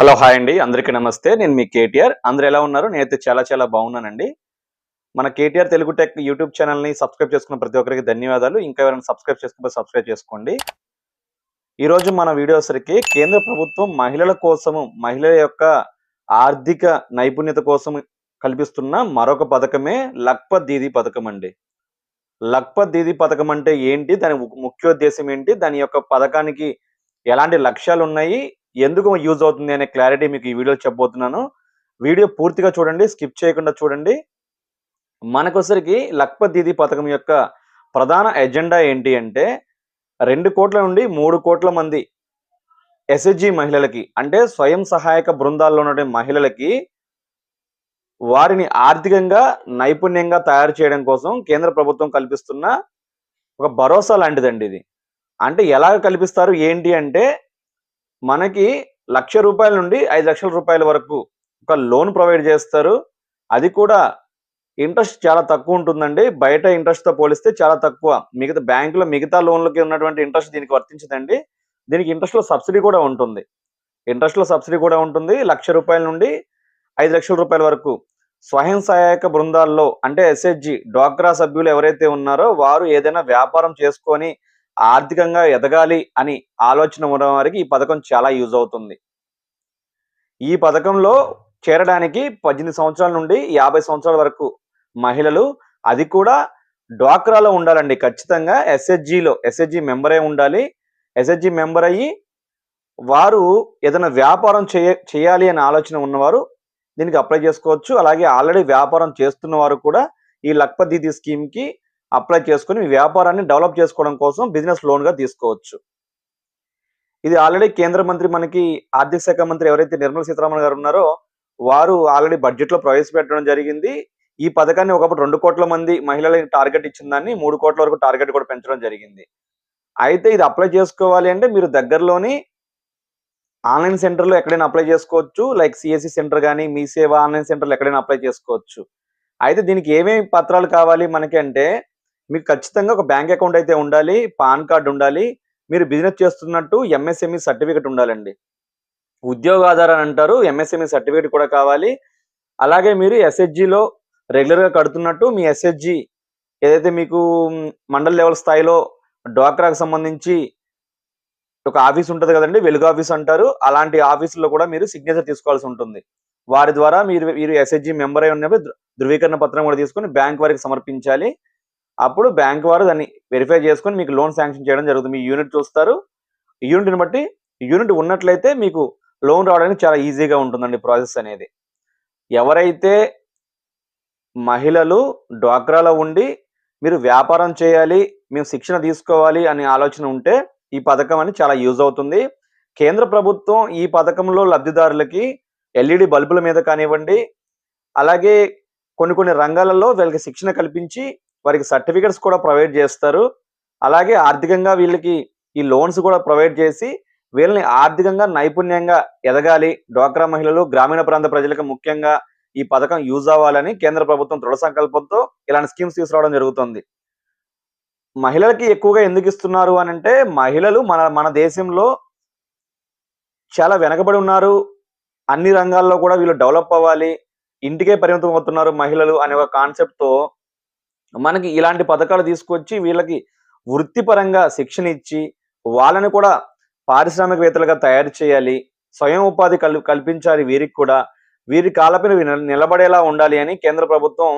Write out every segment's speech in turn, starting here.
Hello hi అండి. అందరికీ నమస్తే. నేను మీ కేటీఆర్. అందరు ఎలా ఉన్నారు? నేనైతే చాలా చాలా బాగున్నానండి. మన కేటీఆర్ తెలుగు టెక్ యూట్యూబ్ ఛానల్ని సబ్స్క్రైబ్ చేసుకున్న ప్రతి ఒక్కరికి ధన్యవాదాలు. ఇంకా ఎవరైనా సబ్స్క్రైబ్ చేసుకుంటే సబ్స్క్రైబ్ చేసుకోండి. ఈరోజు మన వీడియోసరికి కేంద్ర ప్రభుత్వం మహిళల కోసము మహిళల యొక్క ఆర్థిక నైపుణ్యత కోసం కల్పిస్తున్న మరొక పథకమే లక్పత్ దీదీ పథకం అండి. లక్పత్ దీదీ పథకం అంటే ఏంటి? దాని ము- ముఖ్యోద్దేశం ఏంటి? దాని యొక్క పథకానికి ఎలాంటి లక్ష్యాలు ఉన్నాయి ఎందుకు యూజ్ అవుతుంది అనే క్లారిటీ మీకు ఈ వీడియోలో చెప్పబోతున్నాను. వీడియో పూర్తిగా చూడండి స్కిప్ చేయకుండా చూడండి. మనకొసరికి లక్పత్ దీదీ పథకం యొక్క ప్రధాన ఎజెండా ఏంటి అంటే రెండు కోట్ల నుండి మూడు కోట్ల మంది ఎస్హెచ్జి మహిళలకి అంటే స్వయం సహాయక బృందాల్లో ఉన్న మహిళలకి వారిని ఆర్థికంగా నైపుణ్యంగా తయారు చేయడం కోసం కేంద్ర ప్రభుత్వం కల్పిస్తున్న ఒక భరోసా లాంటిదండి ఇది. అంటే ఎలా కల్పిస్తారు? ఏంటి అంటే మనకి లక్ష రూపాయల నుండి ఐదు లక్షల రూపాయల వరకు ఒక లోన్ ప్రొవైడ్ చేస్తారు. అది కూడా ఇంట్రెస్ట్ చాలా తక్కువ ఉంటుందండి. బయట ఇంట్రెస్ట్తో తో పోలిస్తే చాలా తక్కువ. మిగతా బ్యాంకులో మిగతా లోన్లకి ఉన్నటువంటి ఇంట్రెస్ట్ దీనికి వర్తించదండి. దీనికి ఇంట్రెస్ట్లో సబ్సిడీ కూడా ఉంటుంది. ఇంట్రెస్ట్లో సబ్సిడీ కూడా ఉంటుంది. లక్ష రూపాయల నుండి ఐదు లక్షల రూపాయల వరకు. స్వయం సహాయక బృందాల్లో అంటే ఎస్హెచ్జి డ్వాక్రా సభ్యులు ఎవరైతే ఉన్నారో వారు ఏదైనా వ్యాపారం చేసుకొని ఆర్థికంగా ఎదగాలి అని ఆలోచన ఉన్న వారికి ఈ పథకం చాలా యూజ్ అవుతుంది. ఈ పథకంలో చేరడానికి పద్దెనిమిది సంవత్సరాల నుండి యాభై సంవత్సరాల వరకు మహిళలు అది కూడా డ్వాక్రాలో ఉండాలండి. ఖచ్చితంగా ఎస్హెచ్జిలో ఎస్హెచ్జి మెంబరే ఉండాలి. ఎస్హెచ్జి మెంబర్ అయ్యి వారు ఏదైనా వ్యాపారం చేయ చేయాలి అనే ఆలోచన ఉన్నవారు దీనికి అప్లై చేసుకోవచ్చు. అలాగే ఆల్రెడీ వ్యాపారం చేస్తున్న వారు కూడా ఈ లక్పత్ దీదీ స్కీమ్కి అప్లై చేసుకుని మీ వ్యాపారాన్ని డెవలప్ చేసుకోవడం కోసం బిజినెస్ లోన్గా తీసుకోవచ్చు. ఇది ఆల్రెడీ కేంద్ర మంత్రి మనకి ఆర్థిక శాఖ మంత్రి ఎవరైతే నిర్మలా సీతారామన్ గారు ఉన్నారో వారు ఆల్రెడీ బడ్జెట్లో ప్రవేశపెట్టడం జరిగింది. ఈ పథకాన్ని ఒకప్పుడు రెండు కోట్ల మంది మహిళలకు టార్గెట్ ఇచ్చిన దాన్ని మూడు కోట్ల వరకు టార్గెట్ కూడా పెంచడం జరిగింది. అయితే ఇది అప్లై చేసుకోవాలి అంటే మీరు దగ్గరలోని ఆన్లైన్ సెంటర్లో ఎక్కడైనా అప్లై చేసుకోవచ్చు. లైక్ సిఎస్సి సెంటర్ కానీ మీ సేవ ఆన్లైన్ సెంటర్లో ఎక్కడైనా అప్లై చేసుకోవచ్చు. అయితే దీనికి ఏమేమి పత్రాలు కావాలి మనకి అంటే మీకు ఖచ్చితంగా ఒక బ్యాంక్ అకౌంట్ అయితే ఉండాలి పాన్ కార్డు ఉండాలి మీరు బిజినెస్ చేస్తున్నట్టు ఎంఎస్ఎంఈ సర్టిఫికెట్ ఉండాలండి. ఉద్యోగ ఆధారాన్ని అంటారు ఎంఎస్ఎంఈ సర్టిఫికెట్ కూడా కావాలి. అలాగే మీరు ఎస్హెచ్జిలో రెగ్యులర్గా కడుతున్నట్టు మీ ఎస్హెచ్జి ఏదైతే మీకు మండల్ లెవెల్ స్థాయిలో డ్వాక్రాకు సంబంధించి ఒక ఆఫీస్ ఉంటుంది కదండి వెలుగు ఆఫీస్ అంటారు. అలాంటి ఆఫీసులో కూడా మీరు సిగ్నేచర్ తీసుకోవాల్సి ఉంటుంది. వారి ద్వారా మీరు మీరు ఎస్హెచ్జి మెంబర్ అయి ఉన్నప్పుడు ధృవీకరణ పత్రం కూడా తీసుకొని బ్యాంక్ వారికి సమర్పించాలి. అప్పుడు బ్యాంక్ వారు దాన్ని వెరిఫై చేసుకొని మీకు లోన్ శాంక్షన్ చేయడం జరుగుతుంది. మీ యూనిట్ చూస్తారు. యూనిట్ని బట్టి యూనిట్ ఉన్నట్లయితే మీకు లోన్ రావడానికి చాలా ఈజీగా ఉంటుందండి ప్రాసెస్ అనేది. ఎవరైతే మహిళలు డ్వాక్రాలో ఉండి మీరు వ్యాపారం చేయాలి మేము శిక్షణ తీసుకోవాలి అనే ఆలోచన ఉంటే ఈ పథకం అని చాలా యూజ్ అవుతుంది. కేంద్ర ప్రభుత్వం ఈ పథకంలో లబ్ధిదారులకి ఎల్ఈడి బల్బుల మీద కానివ్వండి అలాగే కొన్ని కొన్ని రంగాలలో వీళ్ళకి శిక్షణ కల్పించి వారికి సర్టిఫికెట్స్ కూడా ప్రొవైడ్ చేస్తారు. అలాగే ఆర్థికంగా వీళ్ళకి ఈ లోన్స్ కూడా ప్రొవైడ్ చేసి వీళ్ళని ఆర్థికంగా నైపుణ్యంగా ఎదగాలి. డ్వాక్రా మహిళలు గ్రామీణ ప్రాంత ప్రజలకు ముఖ్యంగా ఈ పథకం యూజ్ అవ్వాలని కేంద్ర ప్రభుత్వం దృఢ సంకల్పంతో ఇలాంటి స్కీమ్స్ తీసుకురావడం జరుగుతుంది. మహిళలకి ఎక్కువగా ఎందుకు ఇస్తున్నారు అని అంటే మహిళలు మన మన దేశంలో చాలా వెనకబడి ఉన్నారు. అన్ని రంగాల్లో కూడా వీళ్ళు డెవలప్ అవ్వాలి. ఇంటికే పరిమితం అవుతున్నారు మహిళలు అనే ఒక కాన్సెప్ట్తో మనకి ఇలాంటి పథకాలు తీసుకొచ్చి వీళ్ళకి వృత్తిపరంగా శిక్షణ ఇచ్చి వాళ్ళని కూడా పారిశ్రామికవేత్తలుగా తయారు చేయాలి స్వయం ఉపాధి కల్ కల్పించాలి వీరికి కూడా వీరి కాలపైన నిలబడేలా ఉండాలి అని కేంద్ర ప్రభుత్వం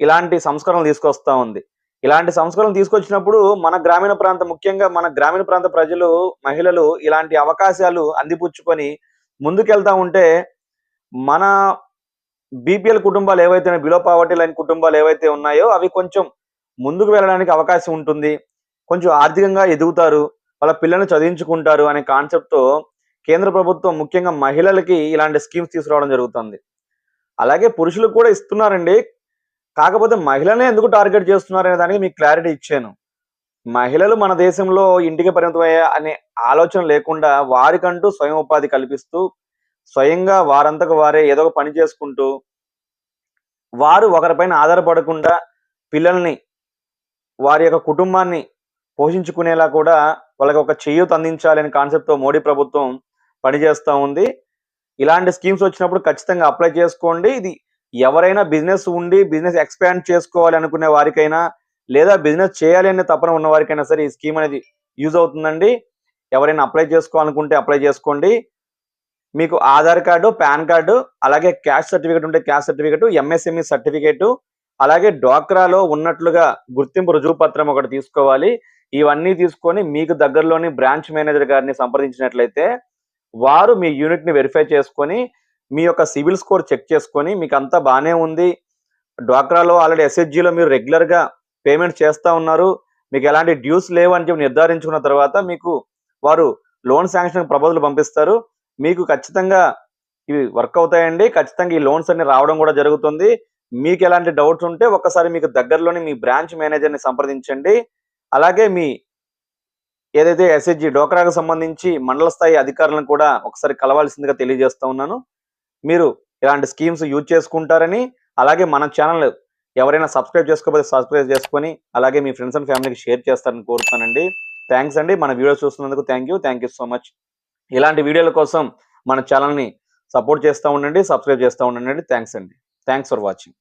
ఇలాంటి సంస్కరణలు తీసుకొస్తా ఉంది. ఇలాంటి సంస్కరణలు తీసుకొచ్చినప్పుడు మన గ్రామీణ ప్రాంత ముఖ్యంగా మన గ్రామీణ ప్రాంత ప్రజలు మహిళలు ఇలాంటి అవకాశాలు అందిపుచ్చుకొని ముందుకెళ్తా ఉంటే మన బీపీఎల్ కుటుంబాలు ఏవైతే బిలో పావర్టీ లైన్ కుటుంబాలు ఏవైతే ఉన్నాయో అవి కొంచెం ముందుకు వెళ్ళడానికి అవకాశం ఉంటుంది. కొంచెం ఆర్థికంగా ఎదుగుతారు. వాళ్ళ పిల్లల్ని చదివించుకుంటారు అనే కాన్సెప్ట్తో కేంద్ర ప్రభుత్వం ముఖ్యంగా మహిళలకి ఇలాంటి స్కీమ్స్ తీసుకురావడం జరుగుతుంది. అలాగే పురుషులకు కూడా ఇస్తున్నారండి. కాకపోతే మహిళనే ఎందుకు టార్గెట్ చేస్తున్నారు దానికి మీకు క్లారిటీ ఇచ్చాను. మహిళలు మన దేశంలో ఇంటికి పరిమితమయ్యే అనే ఆలోచన లేకుండా వారికంటూ స్వయం ఉపాధి కల్పిస్తూ స్వయంగా వారంతకు వారే ఏదో ఒక పని చేసుకుంటూ వారు ఒకరిపైన ఆధారపడకుండా పిల్లల్ని వారి యొక్క కుటుంబాన్ని పోషించుకునేలా కూడా వాళ్ళకి ఒక చేయూత అందించాలి అనే కాన్సెప్ట్తో మోడీ ప్రభుత్వం పనిచేస్తూ ఉంది. ఇలాంటి స్కీమ్స్ వచ్చినప్పుడు ఖచ్చితంగా అప్లై చేసుకోండి. ఇది ఎవరైనా బిజినెస్ ఉండి బిజినెస్ ఎక్స్పాండ్ చేసుకోవాలి అనుకునే వారికైనా లేదా బిజినెస్ చేయాలి అనే తపన ఉన్న వారికైనా సరే ఈ స్కీమ్ అనేది యూజ్ అవుతుందండి. ఎవరైనా అప్లై చేసుకోవాలనుకుంటే అప్లై చేసుకోండి. మీకు ఆధార్ కార్డు పాన్ కార్డు అలాగే క్యాష్ సర్టిఫికేట్ ఉంటే క్యాష్ సర్టిఫికేట్ ఎంఎస్ఎంఈ సర్టిఫికేట్ అలాగే డ్వాక్రాలో ఉన్నట్లుగా గుర్తింపు రుజువు పత్రం ఒకటి తీసుకోవాలి. ఇవన్నీ తీసుకొని మీకు దగ్గరలోని బ్రాంచ్ మేనేజర్ గారిని సంప్రదించినట్లయితే వారు మీ యూనిట్ని వెరిఫై చేసుకొని మీ యొక్క సివిల్ స్కోర్ చెక్ చేసుకొని మీకు అంతా బాగానే ఉంది. డ్వాక్రాలో ఆల్రెడీ ఎస్హెచ్జిలో మీరు రెగ్యులర్గా పేమెంట్ చేస్తా ఉన్నారు. మీకు ఎలాంటి డ్యూస్ లేవు అని చెప్పి నిర్ధారించుకున్న తర్వాత మీకు వారు లోన్ శాంక్షన్ ప్రపోజల్ పంపిస్తారు. మీకు ఖచ్చితంగా ఇవి వర్క్ అవుతాయండి. ఖచ్చితంగా ఈ లోన్స్ అన్ని రావడం కూడా జరుగుతుంది. మీకు ఎలాంటి డౌట్స్ ఉంటే ఒక్కసారి మీకు దగ్గరలోని మీ బ్రాంచ్ మేనేజర్ని సంప్రదించండి. అలాగే మీ ఏదైతే ఎస్హెచ్జి డోక్రాకు సంబంధించి మండల స్థాయి అధికారులను కూడా ఒకసారి కలవాల్సిందిగా తెలియజేస్తూ ఉన్నాను. మీరు ఇలాంటి స్కీమ్స్ యూజ్ చేసుకుంటారని అలాగే మన ఛానల్ ఎవరైనా సబ్స్క్రైబ్ చేసుకోకపోతే సబ్స్క్రైబ్ చేసుకొని అలాగే మీ ఫ్రెండ్స్ అండ్ ఫ్యామిలీకి షేర్ చేస్తారని కోరుతానండి. థ్యాంక్స్ అండి. మన video చూస్తున్నందుకు thank you. Thank you so much. ఇలాంటి వీడియోల కోసం మన ఛానల్ని సపోర్ట్ చేస్తూ ఉండండి సబ్స్క్రైబ్ చేస్తూ ఉండండి. థ్యాంక్స్ అండి. Thanks for watching